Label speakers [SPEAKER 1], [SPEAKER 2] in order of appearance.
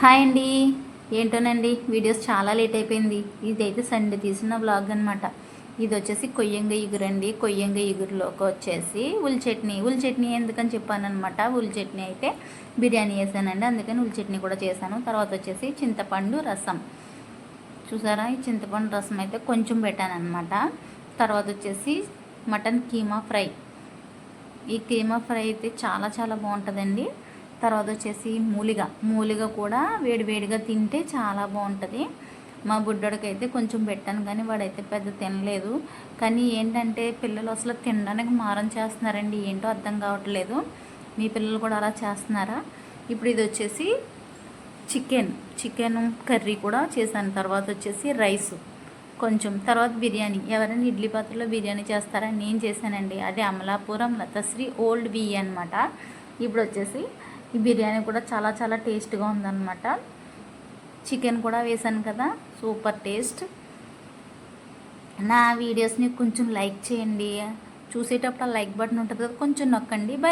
[SPEAKER 1] Hi అండి. ఏంటోనండి? Videos చాలా late అయిపోయింది. ఇదైతే సండే తీసిన బ్లాగ్ అనమాట ఇది వచ్చేసి కొయ్యంగ ఇగురండి కొయ్యంగ ఇగురులోకి వచ్చేసి ఉల్ చట్నీ. ఉల్ చట్నీ ఎందుకని చెప్పానమాట ఉల్ చట్నీ అయితే బిర్యానీ వేసానండి అందుకని ఉల్ చట్నీ కూడా చేశాను. తర్వాత వచ్చేసి చింతపండు రసం. చూసారా? ఈ చింతపండు రసం అయితే కొంచెం పెట్టాను అనమాట తర్వాత వచ్చేసి మటన్ కీమా ఫ్రై. ఈ కీమా ఫ్రై అయితే చాలా చాలా బాగుంటుందండి. తర్వాత వచ్చేసి మూలిగ. మూలిగ కూడా వేడివేడిగా తింటే చాలా బాగుంటుంది మా బుడ్డోడికి కొంచెం పెట్టాను కానీ వాడైతే పెద్ద తినలేదు. కానీ ఏంటంటే పిల్లలు అసలు తినడానికి మారం చేస్తున్నారండి. ఏంటో అర్థం కావట్లేదు. మీ పిల్లలు కూడా అలా చేస్తున్నారా? ఇప్పుడు ఇది వచ్చేసి చికెన్. చికెన్ కర్రీ కూడా చేశాను. తర్వాత వచ్చేసి రైస్. కొంచెం తర్వాత బిర్యానీ. ఎవరైనా ఇడ్లీ పాత్రలో బిర్యానీ చేస్తారా? నేను చేశానండి. అదే అమలాపురం లతశ్రీ ఓల్డ్ బియ్య అనమాట ఇప్పుడు వచ్చేసి ఈ బిర్యానీ కూడా చాలా చాలా టేస్ట్గా ఉందన్నమాట. చికెన్ కూడా వేసాను కదా సూపర్ టేస్ట్. నా వీడియోస్ని కొంచెం లైక్ చేయండి. చూసేటప్పుడు ఆ లైక్ బటన్ ఉంటుంది కదా కొంచెం నొక్కండి. బై.